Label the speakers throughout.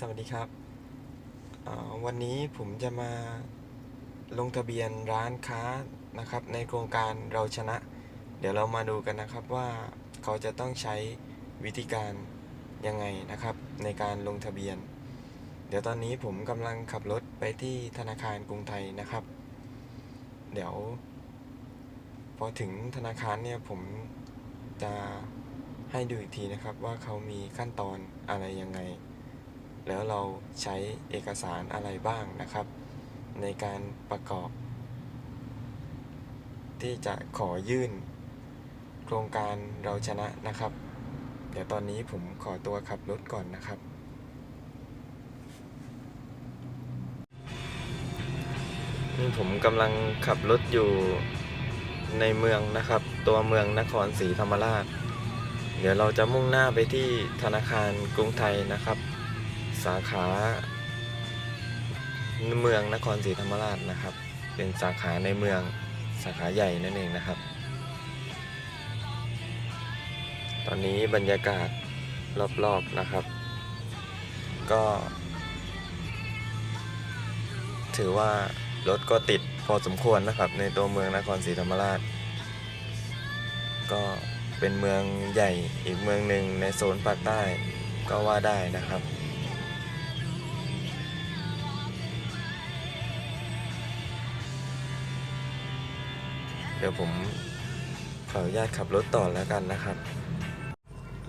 Speaker 1: สวัสดีครับวันนี้ผมจะมาลงทะเบียนร้านค้านะครับ ในโครงการเราชนะ เดี๋ยวเรามาดูกันนะครับว่าเขาจะต้องใช้วิธีการยังไงนะครับ ในการลงทะเบียน เดี๋ยวตอนนี้ผมกำลังขับรถไปที่ธนาคารกรุงไทยนะครับ เดี๋ยว พอถึงธนาคารเนี่ยผมจะให้ดูอีกทีนะครับว่าเขามีขั้นตอนอะไรยังไง แล้วเราใช้เอกสารอะไรบ้างนะครับ ในการประกอบ ที่จะขอยื่น โครงการเราชนะนะครับ เดี๋ยวตอนนี้ผมขอตัวขับรถก่อนนะครับ นี่ผมกำลังขับรถอยู่ในเมืองนะครับ ตัวเมืองนครศรีธรรมราช เดี๋ยวเราจะมุ่งหน้าไปที่ธนาคารกรุงไทยนะครับ สาขาเมืองนครศรีธรรมราชนะครับ เป็นสาขาในเมืองสาขาใหญ่นั่นเองนะครับ ตอนนี้บรรยากาศรอบๆนะครับ ก็ ถือว่ารถก็ติดพอสมควรนะครับ ในตัวเมืองนครศรีธรรมราช ก็เป็นเมืองใหญ่อีกเมืองหนึ่งในโซนภาคใต้ก็ว่าได้นะครับ เดี๋ยวผมขออนุญาตขับรถต่อแล้วกันนะครับ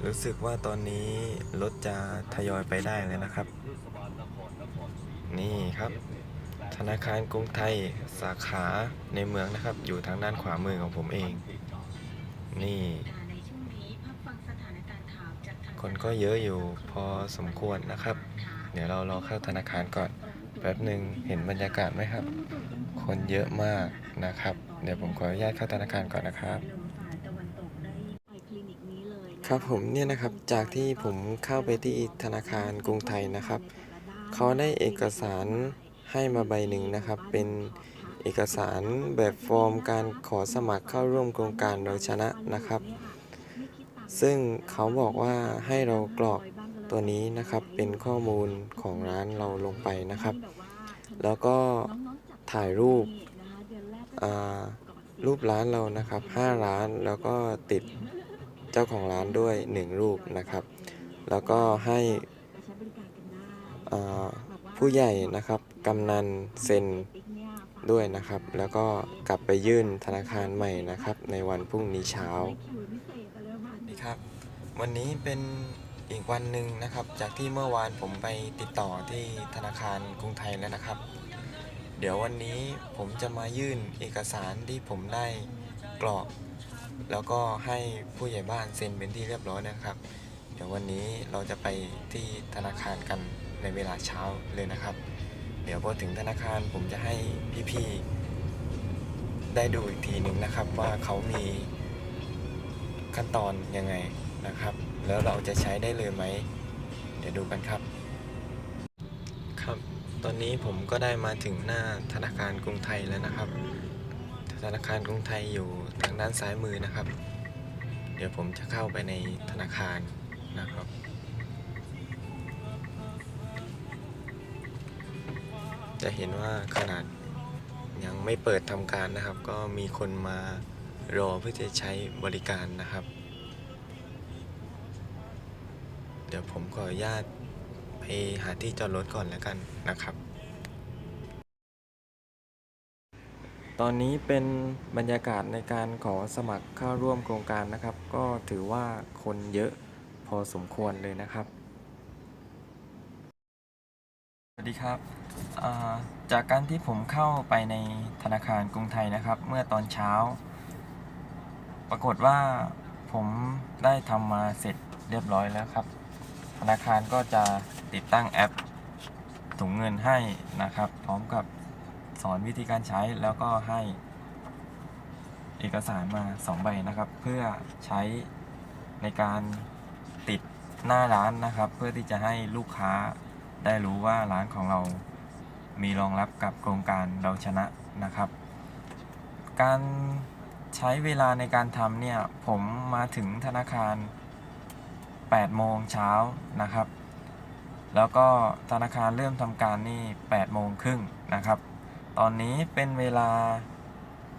Speaker 1: รู้สึกว่าตอนนี้รถจะทยอยไปได้เลยนะครับ นี่ครับ ธนาคารกรุงไทยสาขาในเมืองนะครับ อยู่ทางด้านขวามือของผมเอง นี่ คนก็เยอะอยู่พอสมควรนะครับ เดี๋ยวเรารอเข้าธนาคารก่อน แป๊บหนึ่งเห็นบรรยากาศไหมครับ คนเยอะมากนะครับ เดี๋ยวผมขออนุญาตเข้าธนาคารก่อนนะครับครับผมเนี่ยนะครับจากที่ผมเข้าไปที่ธนาคารกรุงไทยนะครับเขาได้เอกสารให้มาใบหนึ่งนะครับ เป็นเอกสารแบบฟอร์มการขอสมัครเข้าร่วมโครงการเราชนะนะครับ ซึ่งเขาบอกว่าให้เรากรอกตัวนี้นะครับเป็นข้อมูลของร้านเราลงไปนะครับ แล้วก็ถ่ายรูปรูปร้านเรานะครับ 5 ร้านแล้วก็ติดเจ้าของร้านด้วย 1 รูปนะครับ แล้วก็ให้ผู้ใหญ่นะครับกำนันเซ็นด้วยนะครับ แล้วก็กลับไปยื่นธนาคารใหม่นะครับ ในวันพรุ่งนี้เช้า ครับ วันนี้เป็นอีกวันหนึ่งนะครับ จากที่เมื่อวานผมไปติดต่อที่ธนาคารกรุงไทยแล้วนะครับ เดี๋ยววันนี้ผมจะมายื่นเอกสารที่ผมได้กรอก แล้วก็ให้ผู้ใหญ่บ้านเซ็นเป็นที่เรียบร้อยนะครับ เดี๋ยววันนี้เราจะไปที่ธนาคารกันในเวลาเช้าเลยนะครับ เดี๋ยวพอถึงธนาคารผมจะให้พี่ๆได้ดูอีกทีหนึ่งนะครับว่าเขามี ขั้นตอนยังไงนะครับ แล้วเราจะใช้ได้เลยไหม เดี๋ยวดูกันครับ ครับ ตอนนี้ผมก็ได้มาถึงหน้าธนาคารกรุงไทยแล้วนะครับ ธนาคารกรุงไทยอยู่ทางด้านซ้ายมือนะครับ เดี๋ยวผมจะเข้าไปในธนาคารนะครับจะเห็นว่าขนาดยังไม่เปิดทำการนะครับ ก็มีคนมา รอเพื่อจะใช้บริการนะครับ เดี๋ยวผมขออนุญาตไปหาที่จอดรถก่อนแล้วกันนะครับ ตอนนี้เป็นบรรยากาศในการขอสมัครเข้าร่วมโครงการนะครับ ก็ถือว่าคนเยอะพอสมควรเลยนะครับ สวัสดีครับจากการที่ผมเข้าไปในธนาคารกรุงไทยนะครับ เมื่อตอนเช้า ปรากฏว่าผมได้ทำมาเสร็จเรียบร้อยแล้วครับ ธนาคารก็จะติดตั้งแอปถุงเงินให้นะครับ พร้อมกับสอนวิธีการใช้แล้วก็ให้เอกสารมา 2 ใบนะครับ เพื่อใช้ในการติดหน้าร้านนะครับ เพื่อที่จะให้ลูกค้าได้รู้ว่าร้านของเรามีรองรับกับโครงการเราชนะนะครับ การ ใช้เวลาในการทำเนี่ยผมมาถึงธนาคาร 8 โมงเช้านะครับ แล้วก็ธนาคารเริ่มทำการนี่ 8 โมงครึ่งนะครับ ตอนนี้เป็นเวลา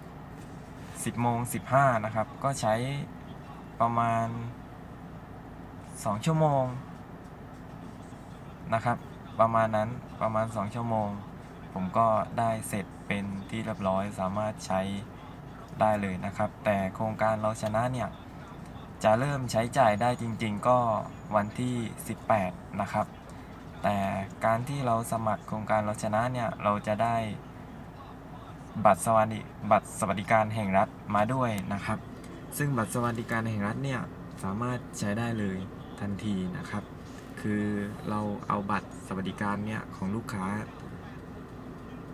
Speaker 1: 10 โมง 15 นะครับ ก็ใช้ประมาณ 2 ชั่วโมงนะครับ ประมาณนั้นประมาณ 2 ชั่วโมง ผมก็ได้เสร็จเป็นที่เรียบร้อยสามารถใช้ ได้เลยนะครับ แต่โครงการเราชนะเนี่ยจะเริ่มใช้จ่ายได้จริง ๆ ก็วันที่ 18 นะครับ แต่การที่เราสมัครโครงการเราชนะเนี่ยเราจะได้บัตรสวัสดิบัตรสวัสดิการแห่งรัฐมาด้วยนะครับ ซึ่งบัตรสวัสดิการแห่งรัฐเนี่ยสามารถใช้ได้เลยทันทีนะครับ คือเราเอาบัตรสวัสดิการเนี่ยของลูกค้า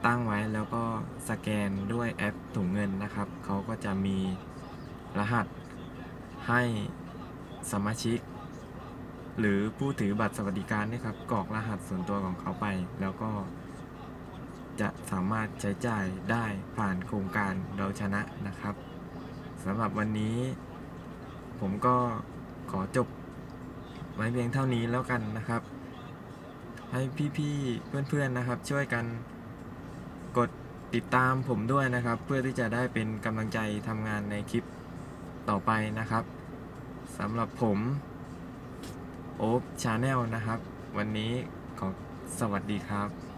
Speaker 1: ตั้งไว้แล้วก็สแกนด้วยแอปถุงเงินนะครับ เขาก็จะมีรหัสให้สมาชิก หรือผู้ถือบัตรสวัสดิการนยครับกรอกรหัสส่วนตัวของเขาไป แล้วก็ จะสามารถใช้จ่ายได้ผ่านโครงการเราชนะนะครับสำหรับวันนี้ ผมก็ขอจบไว้เพียงเท่านี้แล้วกันนะครับ ให้พี่ๆเพื่อนๆนะครับ ช่วยกัน กดติดตามผมด้วยนะครับ เพื่อที่จะได้เป็นกำลังใจทำงานในคลิปต่อไปนะครับสำหรับผมโอ๊บชาแนลนะครับ วันนี้ขอสวัสดีครับ